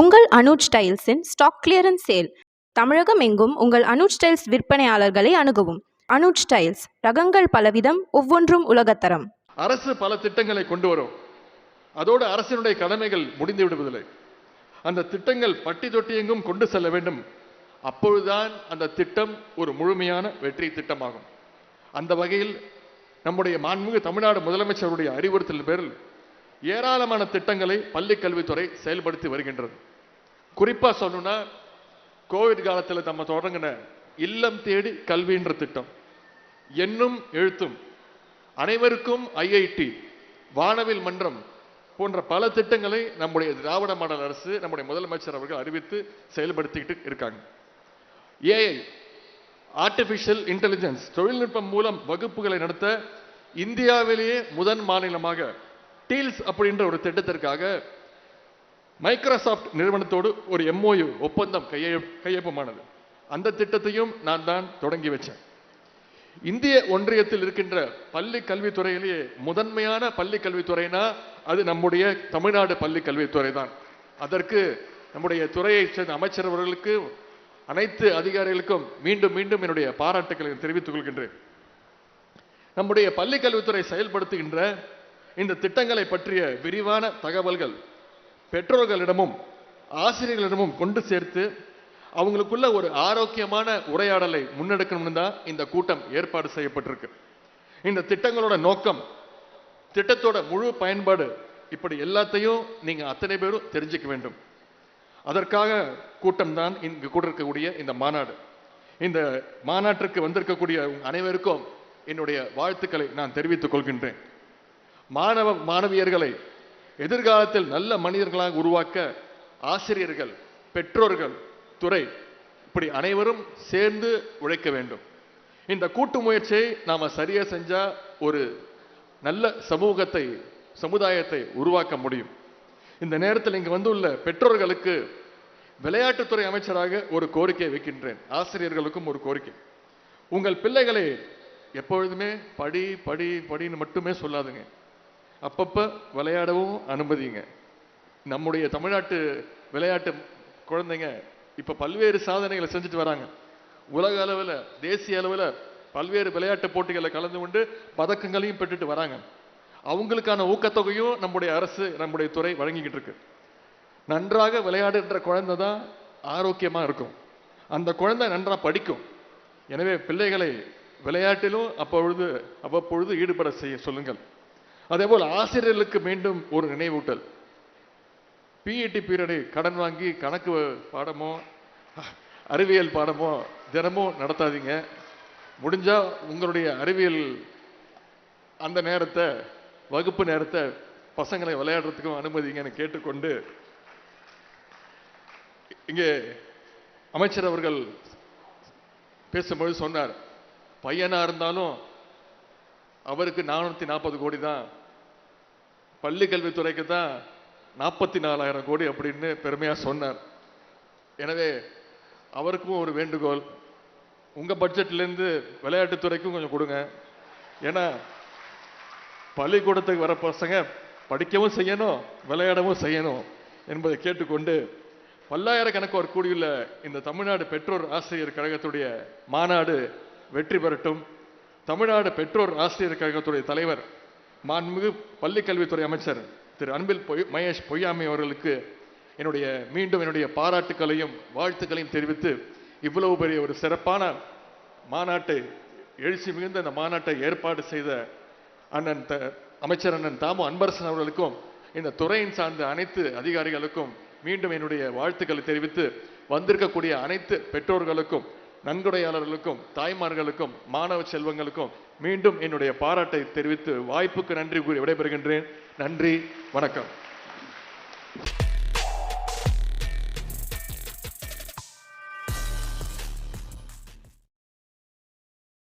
உங்கள் அனுஜ் ஸ்டைல்ஸின் stock clearance sale. தமிழகம் எங்கும் உங்கள் அனுஜ் ஸ்டைல்ஸ் விற்பனையாளர்களை அணுகவும். அனுஜ் ஸ்டைல்ஸ் ரகங்கள் பலவிதம் ஒவ்வொன்றும் உலகத்தரம். அரசு பல திட்டங்களை கொண்டு வரும். அதோடு அரசினுடைய கடமைகள் முடிந்து விடுவதில்லை. அந்த திட்டங்கள் பட்டி தொட்டி எங்கும் கொண்டு செல்ல வேண்டும். அப்பொழுதுதான் அந்த திட்டம் ஒரு முழுமையான வெற்றி திட்டமாகும். அந்த வகையில் நம்முடைய மாண்புமிகு தமிழ்நாடு முதலமைச்சருடைய அறிவுறுத்தல் பேரில் ஏராளமான திட்டங்களை பள்ளி கல்வித்துறை செயல்படுத்தி வருகின்றது. குறிப்பாக சொல்லணும்னா கோவிட் காலத்தில் நம்ம தொடங்கின இல்லம் தேடி கல்வின்ற திட்டம். எண்ணும் எழுத்தும் அனைவருக்கும் ஐஐடி வானவில் மன்றம் போன்ற பல திட்டங்களை நம்முடைய திராவிட மாடல் அரசு நம்முடைய முதலமைச்சர் அவர்கள் அறிவித்து செயல்படுத்திக்கிட்டு இருக்காங்க. ஏஐ ஆர்டிபிஷியல் இன்டெலிஜென்ஸ் தொழில்நுட்பம் மூலம் வகுப்புகளை நடத்த இந்தியாவிலேயே முதன் மாநிலமாக டீல்ஸ் அப்படின்ற ஒரு திட்டத்திற்காக மைக்ரோசாஃப்ட் நிறுவனத்தோடு ஒரு எம்ஓயு ஒப்பந்தம் கையெழு கையொப்பமானது. அந்த திட்டத்தையும் நான் தான் தொடங்கி வச்சேன். இந்திய ஒன்றியத்தில் இருக்கின்ற பள்ளி கல்வித்துறையிலேயே முதன்மையான பள்ளி கல்வித்துறைனா அது நம்முடைய தமிழ்நாடு பள்ளி கல்வித்துறை தான் அதற்கு நம்முடைய துறையைச் சேர்ந்த அமைச்சர் அவர்களுக்கு அனைத்து அதிகாரிகளுக்கும் மீண்டும் மீண்டும் என்னுடைய பாராட்டுக்களை தெரிவித்துக் கொள்கின்றேன். நம்முடைய பள்ளி கல்வித்துறை செயல்படுத்துகின்ற இந்த திட்டங்களை பற்றிய விரிவான தகவல்கள் பெற்றோர்களிடமும் ஆசிரியர்களிடமும் கொண்டு சேர்த்து அவங்களுக்குள்ள ஒரு ஆரோக்கியமான உரையாடலை முன்னெடுக்கணும்னு தான் இந்த கூட்டம் ஏற்பாடு செய்யப்பட்டிருக்கு. இந்த திட்டங்களோட நோக்கம் திட்டத்தோட முழு பயன்பாடு இப்படி எல்லாத்தையும் நீங்கள் அத்தனை பேரும் தெரிஞ்சுக்க வேண்டும். அதற்காக கூட்டம் தான் இங்கு கூட இருக்கக்கூடிய இந்த மாநாடு. இந்த மாநாட்டிற்கு வந்திருக்கக்கூடிய அனைவருக்கும் என்னுடைய வாழ்த்துக்களை நான் தெரிவித்துக் கொள்கின்றேன். மாணவ மாணவியர்களை எதிர்காலத்தில் நல்ல மனிதர்களாக உருவாக்க ஆசிரியர்கள் பெற்றோர்கள் துறை இப்படி அனைவரும் சேர்ந்து உழைக்க வேண்டும். இந்த கூட்டு முயற்சியை நாம் சரியாக செஞ்சால் ஒரு நல்ல சமூகத்தை சமுதாயத்தை உருவாக்க முடியும். இந்த நேரத்தில் இங்கு வந்துள்ள பெற்றோர்களுக்கு விளையாட்டுத்துறை அமைச்சராக ஒரு கோரிக்கை வைக்கின்றேன். ஆசிரியர்களுக்கும் ஒரு கோரிக்கை. உங்கள் பிள்ளைகளை எப்பொழுதுமே படி படி படின்னு மட்டுமே சொல்லாதுங்க. அப்பப்போ விளையாடவும் அனுமதிங்க. நம்முடைய தமிழ்நாட்டு விளையாட்டு குழந்தைங்க இப்போ பல்வேறு சாதனைகளை செஞ்சுட்டு வராங்க. உலக அளவில் தேசிய அளவில் பல்வேறு விளையாட்டு போட்டிகளில் கலந்து கொண்டு பதக்கங்களையும் பெற்றுட்டு வராங்க. அவங்களுக்கான ஊக்கத்தொகையும் நம்முடைய அரசு நம்முடைய துறை வழங்கிக்கிட்டு இருக்கு. நன்றாக விளையாடுன்ற குழந்தை தான் ஆரோக்கியமாக இருக்கும். அந்த குழந்தை நன்றாக படிக்கும். எனவே பிள்ளைகளை விளையாட்டிலும் அப்பொழுது அவ்வப்பொழுது ஈடுபட செய்ய சொல்லுங்கள். அதே போல் ஆசிரியர்களுக்கு மீண்டும் ஒரு நினைவூட்டல். பிஇடி பீரியடை கடன் வாங்கி கணக்கு பாடமோ அறிவியல் பாடமோ தினமும் நடத்தாதீங்க. முடிஞ்சால் உங்களுடைய அறிவியல் அந்த நேரத்தை வகுப்பு நேரத்தை பசங்களை விளையாடுறதுக்கும் அனுமதிங்கன்னு கேட்டுக்கொண்டு இங்கே அமைச்சர் அவர்கள் பேசும்போது சொன்னார் பையனாக இருந்தாலும் அவருக்கு நானூற்றி நாற்பது கோடி தான் பள்ளி கல்வித்துறைக்கு தான் நாற்பத்தி நாலாயிரம் கோடி அப்படின்னு பெருமையாக சொன்னார். எனவே அவருக்கும் ஒரு வேண்டுகோள். உங்கள் பட்ஜெட்லேருந்து விளையாட்டுத்துறைக்கும் கொஞ்சம் கொடுங்க. ஏன்னா பள்ளிக்கூடத்துக்கு வர பசங்க படிக்கவும் செய்யணும் விளையாடவும் செய்யணும் என்பதை கேட்டுக்கொண்டு பல்லாயிரக்கணக்கார் கூடியுள்ள இந்த தமிழ்நாடு பெற்றோர் ஆசிரியர் கழகத்துடைய மாநாடு வெற்றி பெறட்டும். தமிழ்நாடு பெற்றோர் ஆசிரியர் கழகத்துடைய தலைவர் மாண்புமிகு பள்ளிக்கல்வித்துறை அமைச்சர் திரு அன்பில் பொய் மகேஷ் பொய்யாமை அவர்களுக்கு என்னுடைய மீண்டும் என்னுடைய பாராட்டுக்களையும் வாழ்த்துக்களையும் தெரிவித்து இவ்வளவு பெரிய ஒரு சிறப்பான மாநாட்டை எழுச்சி மிகுந்த இந்த மாநாட்டை ஏற்பாடு செய்த அண்ணன் த அமைச்சர் அண்ணன் தாமு அன்பரசன் அவர்களுக்கும் இந்த துறையின் சார்ந்த அனைத்து அதிகாரிகளுக்கும் மீண்டும் என்னுடைய வாழ்த்துக்களை தெரிவித்து வந்திருக்கக்கூடிய அனைத்து பெற்றோர்களுக்கும் நன்கொடையாளர்களுக்கும் தாய்மார்களுக்கும் மாணவ செல்வங்களுக்கும் மீண்டும் என்னுடைய பாராட்டை தெரிவித்து வாய்ப்புக்கு நன்றி கூறி விடைபெறுகின்றேன். நன்றி வணக்கம்.